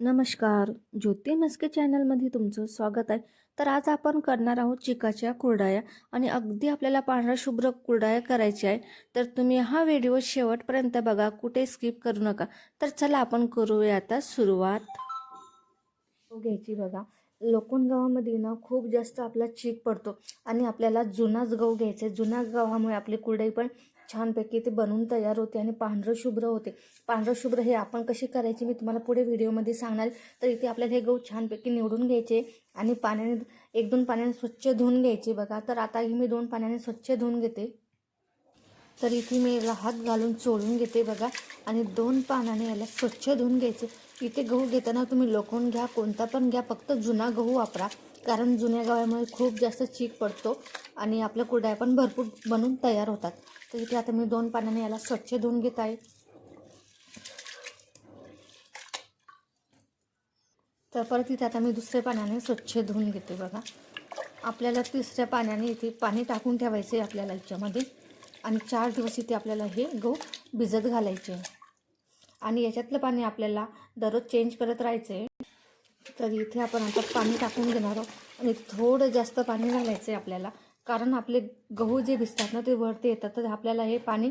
नमस्कार. ज्योती मस्के चॅनलमध्ये तुमचं स्वागत आहे. तर आज आपण करणार आहोत चिकाच्या कुरडाया आणि अगदी आपल्याला पांढरा शुभ्र कुरडाया करायच्या आहे तर तुम्ही हा व्हिडिओ शेवटपर्यंत बघा कुठे स्किप करू नका. तर चला आपण करूया आता सुरुवात. घ्यायची बघा. लोकण गव्हामध्ये ना खूप जास्त आपला चीक पडतो आणि आपल्याला जुनाच गहू घ्यायचा. आहे जुन्या गव्हामुळे आपली कुरडई पण छानपैकी ते बनवून तयार होते आणि पांढरं शुभ्र होते. पांढरं शुभ्र हे आपण कशी करायची मी तुम्हाला पुढे व्हिडिओमध्ये सांगणार. तर इथे आपल्याला हे गहू छानपैकी निवडून घ्यायचे आणि पाण्याने एक दोन पाण्याने स्वच्छ धुवून घ्यायचे बघा. तर आता ही मी दोन पाण्याने स्वच्छ धुवून घेते. तर इथे मी याला हात घालून चोळून घेते बघा. आणि दोन पाण्याने याला स्वच्छ धुवून घ्यायचे. इथे गहू घेताना तुम्ही लोकून घ्या कोणता पण घ्या फक्त जुना गहू वापरा. कारण जुन्या गव्हामुळे खूप जास्त चीक पडतो आणि आपल्या कुरड्या पण भरपूर बनून तयार होतात. तर इथे आता मी दोन पाण्याने याला स्वच्छ धुवून घेत आहे तर परत इथे आता मी दुसऱ्या पाण्याने स्वच्छ धुवून घेते बघा. आपल्याला तिसऱ्या पाण्याने इथे पाणी टाकून ठेवायचं आहे आपल्याला याच्यामध्ये. आणि चार दिवस इथे आपल्याला हे गहू भिजत घालायचे आणि याच्यातलं पाणी आपल्याला दररोज चेंज करत राहायचं आहे. तर इथे आपण आता पाणी टाकून घेणार आहोत. आणि थोडं जास्त पाणी घालायचं आहे आपल्याला. कारण आपले गहू जे दिसतात ना ते वरती येतात. तर आपल्याला हे पाणी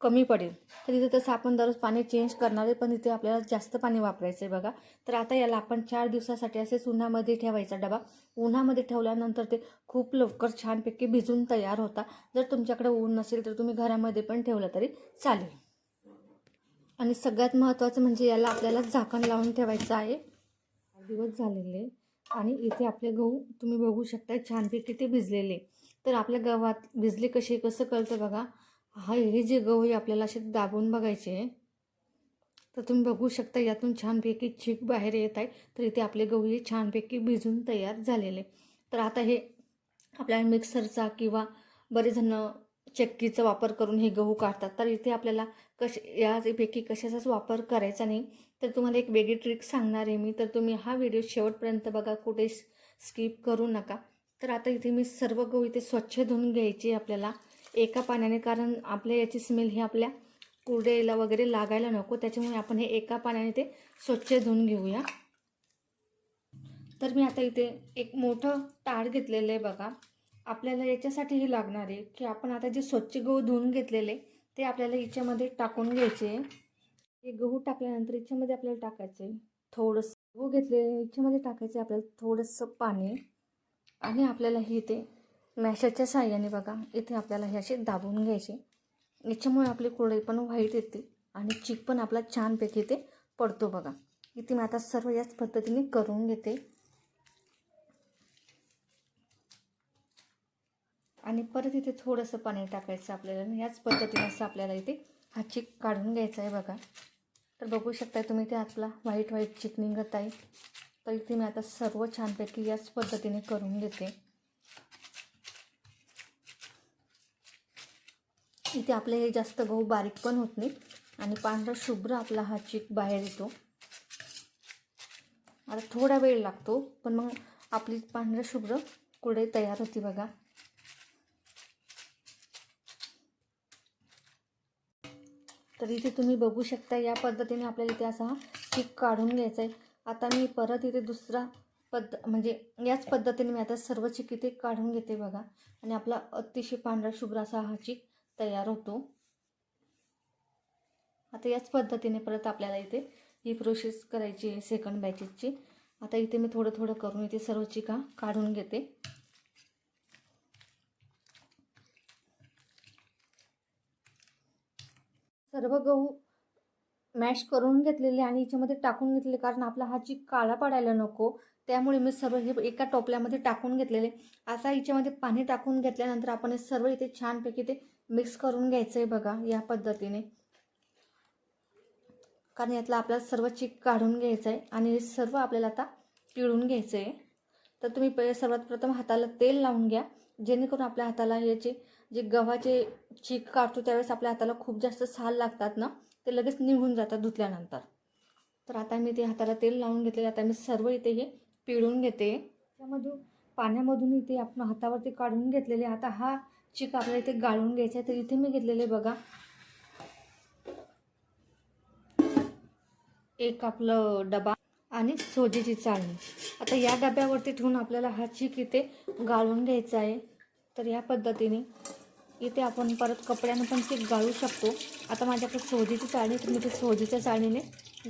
कमी पडेल. तर इथे तसं आपण दररोज पाणी चेंज करणार आहे पण इथे आपल्याला जास्त पाणी वापरायचं आहे बघा. तर आता याला आपण चार दिवसासाठी असेच उन्हामध्ये ठेवायचा डबा. उन्हामध्ये ठेवल्यानंतर ते खूप लवकर छानपैकी भिजून तयार होता. जर तुमच्याकडे ऊन नसेल तर तुम्ही घरामध्ये पण ठेवलं तरी चालेल. आणि सगळ्यात महत्त्वाचं म्हणजे याला आपल्याला झाकण लावून ठेवायचं आहे. दिवस झालेले. आणि इथे आपले गहू तुम्ही बघू शकता छानपैकी ते भिजलेले. तर आपल्या गव्हात भिजली कसे कसं कळतं बघा? हा हे जे गहू आहे आपल्याला असे दाबून बघायचे तर तुम्ही बघू शकता यातून छानपैकी चीक बाहेर येत आहे. तर इथे आपले गहू हे छानपैकी भिजून तयार झालेले तर आता हे आपल्याला मिक्सरचा किंवा बरेच जण चक्कीचा वापर करून हे गहू काढतात. तर इथे आपल्याला कश यापैकी कशाचाच वापर करायचा नाही. तर तुम्हाला एक वेगळी ट्रिक सांगणार आहे मी. तर तुम्ही हा व्हिडिओ शेवटपर्यंत बघा. कुठे स्किप करू नका. तर आता इथे मी सर्व गहू इथे स्वच्छ धुवून घ्यायची आपल्याला. एका पाण्याने कारण आपल्या याची स्मेल ही आपल्या कुरड्याला वगैरे लागायला नको. त्याच्यामुळे आपण हे एका पाण्याने ते स्वच्छ धुवून घेऊया. तर मी आता इथे एक मोठं टाळ घेतलेलं आहे बघा. आपल्याला याच्यासाठी लागणार आहे की आपण आता जे स्वच्छ गहू धुवून घेतलेले ते आपल्याला याच्यामध्ये टाकून घ्यायचे हे गहू टाकल्यानंतर याच्यामध्ये आपल्याला टाकायचं आहे थोडंसं गहू घेतलेले याच्यामध्ये टाकायचं आहे आपल्याला थोडंसं पाणी. आणि आपल्याला ही इथे मॅशाच्या साह्याने बघा इथे आपल्याला हे असे दाबून घ्यायचे. याच्यामुळे आपली कुरडई पण व्हाईट येते आणि चीक पण आपला छानपैकी ते पडतो बघा. इथे मी आता सर्व याच पद्धतीने करून घेते. आणि परत इथे थोडंसं पाणी टाकायचं आपल्याला याच पद्धतीने असं आपल्याला इथे हा चिक काढून घ्यायचा आहे बघा. तर बघू शकता तुम्ही ते आपला व्हाईट व्हाईट चीक निघत आहे. तर इथे मी आता सर्व छानपैकी याच पद्धतीने करून घेते. इथे आपले हे जास्त गहू बारीक पण होत नाही आणि पांढरा शुभ्र आपला हा चीक बाहेर येतो. आता थोडा वेळ लागतो पण मग आपली पांढरा शुभ्र कुडे तयार होती बघा. तर इथे तुम्ही बघू शकता या पद्धतीने आपल्याला इथे असा हा काढून घ्यायचा आहे. आता मी परत इथे दुसरा पद्ध म्हणजे याच पद्धतीने मी आता सर्व चिक इथे काढून घेते बघा. आणि आपला अतिशय पांढरा शुभ्र असा हा चिक तयार होतो. आता याच पद्धतीने परत आपल्याला इथे ही प्रोसेस करायची आहे सेकंड बॅचेसची आता इथे मी थोडं थोडं करून इथे सर्व चिका काढून घेते. सर्व गहू मॅश करून घेतलेले आणि याच्यामध्ये टाकून घेतलेले कारण आपला हा चिक काळा पडायला नको. त्यामुळे मी सर्व हे एका टोपल्यामध्ये टाकून घेतलेले. आता याच्यामध्ये पाणी टाकून घेतल्यानंतर आपण हे सर्व इथे छानपैकी ते मिक्स करून घ्यायचं आहे बघा या पद्धतीने. कारण यातला आपल्याला सर्व चीक काढून घ्यायचं आहे आणि हे सर्व आपल्याला आता पिळून घ्यायचं आहे तर तुम्ही पहिले सर्वात प्रथम हाताला तेल लावून घ्या. जेणेकरून आपल्या हाताला याचे जे गव्हाचे चीक काढतो त्यावेळेस आपल्या हाताला खूप जास्त साल लागतात ना. ते लगेच निघून जातात धुतल्यानंतर. तर आता मी ते हाताला तेल लावून घेतलेलं आता मी सर्व इथे हे पिळून घेते. त्यामधून पाण्यामधून इथे आपण हातावरती काढून घेतलेले आता हा चिक आपल्याला इथे गाळून घ्यायचा आहे. तर इथे मी घेतलेले बघा. एक आपलं डबा आणि सोजीची चाळणी. आता या डब्यावरती ठेवून आपल्याला हा चीक इथे गाळून घ्यायचा आहे. तर या पद्धतीने इथे आपण परत कपड्यानं पण चीक गाळू शकतो. आता माझ्याकडे सोजीची चाळणी तर मी ते सोजीच्या चाळणीने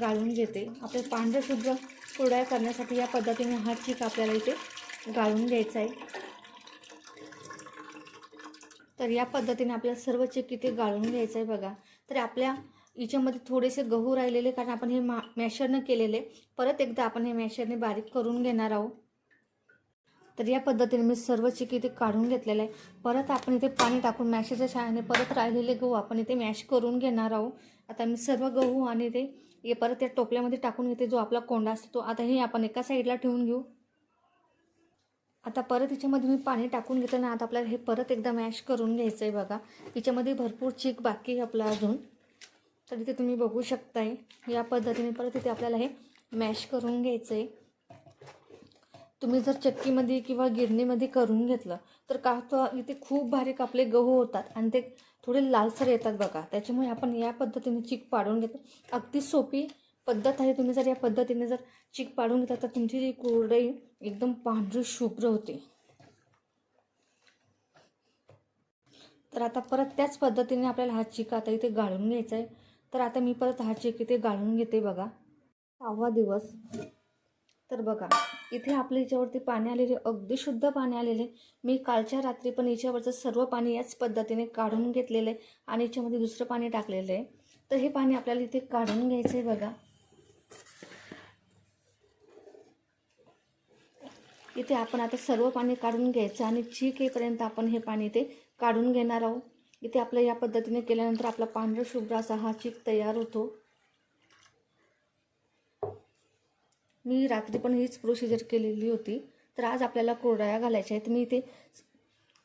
गाळून घेते. आपले पांढरे शुद्ध कुरड्या करण्यासाठी या पद्धतीने हा चीक आपल्याला इथे गाळून घ्यायचा आहे. तर या पद्धतीने आपल्याला सर्व चीक इथे गाळून घ्यायचं आहे बघा. तर आपल्या याच्यामध्ये थोडेसे गहू राहिलेले कारण आपण हे मा मॅशरनं केलेले. परत एकदा आपण हे मॅशरने बारीक करून घेणार आहोत. तर या पद्धतीने मी सर्व चिक इथे काढून घेतलेलं आहे. परत आपण इथे पाणी टाकून मॅशेच्या शाळेने परत राहिलेले गहू आपण इथे मॅश करून घेणार आहोत. आता मी सर्व गहू आणि ते हे परत त्या टोपल्यामध्ये टाकून घेते जो आपला कोंडा असतो तो आता हे आपण एका साईडला ठेवून घेऊ. आता परत हिच्यामध्ये मी पाणी टाकून घेते ना आता आपल्याला हे परत एकदा मॅश करून घ्यायचं आहे बघा. हिच्यामध्ये भरपूर चीक बाकी आहे आपला अजून. तर इथे तुम्ही बघू शकताय या पद्धतीने परत इथे आपल्याला हे मॅश करून घ्यायचं आहे तुम्ही जर चक्कीमध्ये किंवा गिरणीमध्ये करून घेतलं तर का इथे खूप बारीक आपले गहू होतात आणि ते थोडे लालसर येतात बघा. त्याच्यामुळे आपण या पद्धतीने चीक पाडून घेतो. अगदी सोपी पद्धत आहे. तुम्ही जर या पद्धतीने जर चीक पाडून घेता तर तुमची जी कुरडई एकदम पांढरी शुभ्र होते. तर आता परत त्याच पद्धतीने आपल्याला हा चीक आता इथे गाळून घ्यायचा आहे. तर आता मी परत हा चीक इथे गाळून घेते बघा. सहावा दिवस. तर बघा इथे आपल्या याच्यावरती पाणी आलेले अगदी शुद्ध पाणी आलेले. मी कालच्या रात्री पण याच्यावरचं सर्व पाणी याच पद्धतीने काढून घेतलेलं आहे आणि याच्यामध्ये दुसरं पाणी टाकलेलं आहे. तर हे पाणी आपल्याला इथे काढून घ्यायचं आहे बघा. इथे आपण आता सर्व पाणी काढून घ्यायचं आणि चीक येईपर्यंत आपण हे पाणी इथे काढून घेणार आहोत. इथे आपलं या पद्धतीने केल्यानंतर आपला पांढरा शुभ्र असा हा चीक तयार होतो. मी रात्री पण हीच प्रोसिजर केलेली होती. तर आज आपल्याला कोरड्या घालायच्या आहेत. मी इथे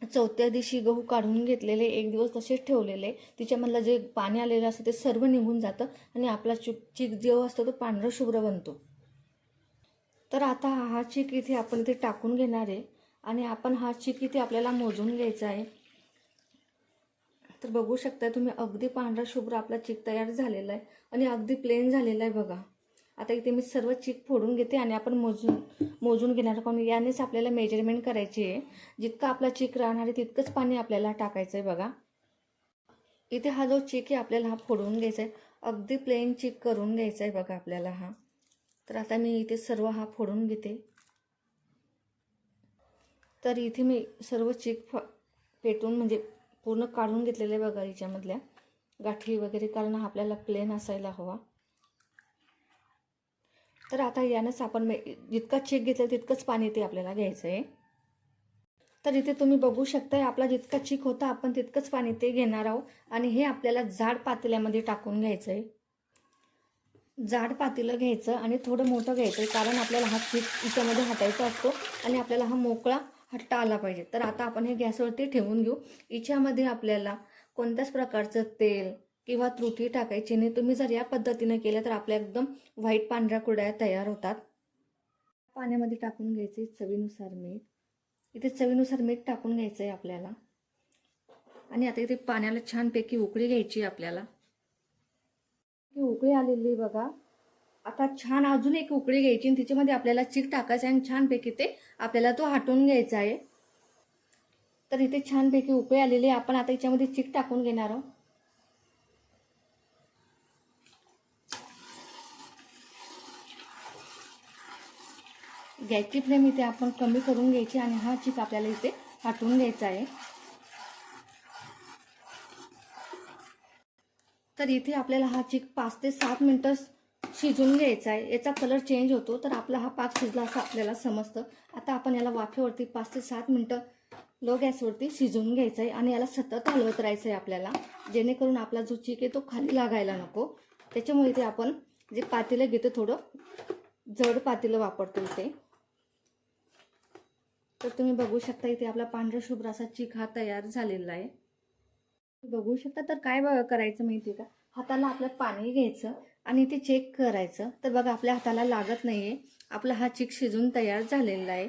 चौथ्या दिवशी गहू काढून घेतलेले एक दिवस तसेच ठेवलेले. तिच्यामधलं जे पाणी आलेलं असतं ते सर्व निघून जातं आणि आपला चुक चीक जो असतो तो पांढरा शुभ्र बनतो. तर आता हा चीक इथे आपण इथे टाकून घेणार आहे आणि आपण हा चीक इथे आपल्याला मोजून घ्यायचा आहे. तर बघू शकता तुम्ही अगदी पांढरा शुभ्र आपला चीक तयार झालेला आहे आणि अगदी प्लेन झालेला आहे बघा. आता इथे मी सर्व चीक फोडून घेते आणि आपण मोजून मोजून घेणार कोण यानेच आपल्याला मेजरमेंट करायची आहे. जितका आपला चीक राहणार आहे तितकंच पाणी आपल्याला टाकायचं आहे बघा. इथे हा जो चीक आहे आपल्याला हा फोडून घ्यायचा आहे अगदी प्लेन चीक करून घ्यायचा आहे बघा आपल्याला हा. तर आता मी इथे सर्व हा फोडून घेते. तर इथे मी सर्व चीक फ पेटून म्हणजे पूर्ण काढून घेतलेले बघा याच्यामधल्या. गाठी वगैरे कारण हा आपल्याला प्लेन असायला हवा. तर आता यानंच आपण मे जितका चीक घेतला तितकंच पाणी ते आपल्याला घ्यायचं आहे तर इथे तुम्ही बघू शकताय आपला जितका चीक होता आपण तितकंच पाणी ते घेणार आहोत. आणि हे आपल्याला जाड पातेल्यामध्ये टाकून घ्यायचं आहे जाड पातेलं घ्यायचं आणि थोडं मोठं घ्यायचं आहे कारण आपल्याला हा चीक इच्यामध्ये हटायचा असतो आणि आपल्याला हा मोकळा हट्टा आला पाहिजे. तर आता आपण हे गॅसवरती ठेवून घेऊ. याच्यामध्ये आपल्याला कोणत्याच प्रकारचं तेल किंवा त्रुटी टाकायची नाही. तुम्ही जर या पद्धतीने केलं तर आपल्या एकदम व्हाईट पांढऱ्या कुरड्या तयार होतात. पाण्यामध्ये टाकून घ्यायचे चवीनुसार मीठ. इथे चवीनुसार मीठ टाकून घ्यायचं आहे आपल्याला. आणि आता इथे पाण्याला छानपैकी उकळी घ्यायची आहे आपल्याला. उकळी आलेली बघा. आता छान अजून एक उकळी घ्यायची आणि तिच्यामध्ये आपल्याला चीक टाकायचं आहे आणि छानपैकी ते आपल्याला तो हटवून घ्यायचा आहे. तर इथे छानपैकी उकळी आलेली आहे. आपण आता याच्यामध्ये चीक टाकून घेणार आहोत. गॅसची फ्लेम इथे आपण कमी करून घ्यायची आणि हा चिक आपल्याला इथे हटवून घ्यायचा आहे. तर इथे आपल्याला हा चीक पाच ते सात मिनटं शिजून घ्यायचा आहे. याचा कलर चेंज होतो तर आपला हा पाक शिजला असं आपल्याला समजतं. आता आपण याला वाफेवरती पाच ते सात मिनटं लो गॅसवरती शिजवून घ्यायचं आहे आणि याला सतत हलवत राहायचं आहे आपल्याला. जेणेकरून आपला जो चीक आहे तो खाली लागायला नको. त्याच्यामुळे इथे आपण जे पातेलं घेतो थोडं जड पातेलं वापरतो इथे. तर तुम्ही बघू शकता इथे आपला पांढरा शुभ्र असा चीक हा तयार झालेला आहे. बघू शकता तर काय बघा करायचं माहिती आहे का? हाताला आपलं पाणी घ्यायचं आणि ते चेक करायचं. तर बघा आपल्या हाताला लागत नाही आहे आपला हा चिक शिजून तयार झालेला आहे.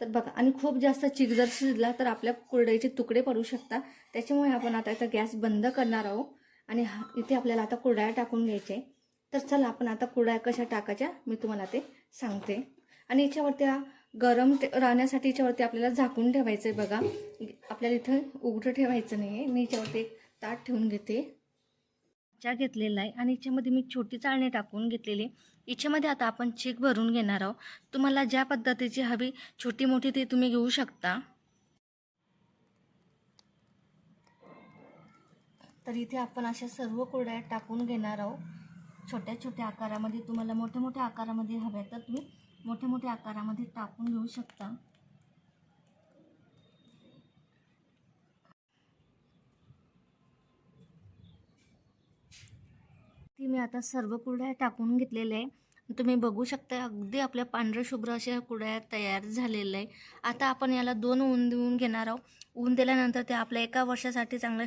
तर बघा आणि खूप जास्त चिक जर शिजला तर आपल्या कुरडईचे तुकडे पडू शकतात त्याच्यामुळे आपण आता इथं गॅस बंद करणार आहोत. आणि हा इथे आपल्याला आता कुरड्या टाकून घ्यायचे. तर चला आपण आता कुरड्या कशा टाकायच्या मी तुम्हाला ते सांगते. आणि याच्यावरती गरम ते- राहण्यासाठी याच्यावरती आपल्याला झाकून ठेवायचं आहे बघा. आपल्याला इथं उघडं ठेवायचं नाही आहे मी याच्यावरती एक ताट ठेवून घेते. चा घेतलेला आहे आणि याच्यामध्ये मी छोटी चाळणी टाकून घेतलेली. आहे. याच्यामध्ये आता आपण चेक भरून घेणार आहोत. तुम्हाला ज्या पद्धतीची हवी छोटी मोठी ती तुम्ही घेऊ शकता. तर इथे आपण अशा सर्व कुरड्या टाकून घेणार आहोत. छोट्या छोट्या आकारामध्ये तुम्हाला मोठ्या मोठ्या आकारामध्ये हव्या तर तुम्ही मोठ्या मोठ्या आकारामध्ये टाकून घेऊ शकता. ती मी आता सर्व कुरड्या टाकून घेतलेल्या आहे. तुम्ही बघू शकता अगदी आपल्या पांढऱ्या शुभ्र अशा कुरड्या तयार झालेल्या आहे आता आपण याला दोन ऊन देऊन घेणार आहोत. ऊन दिल्यानंतर ते आपल्या एका वर्षासाठी चांगलं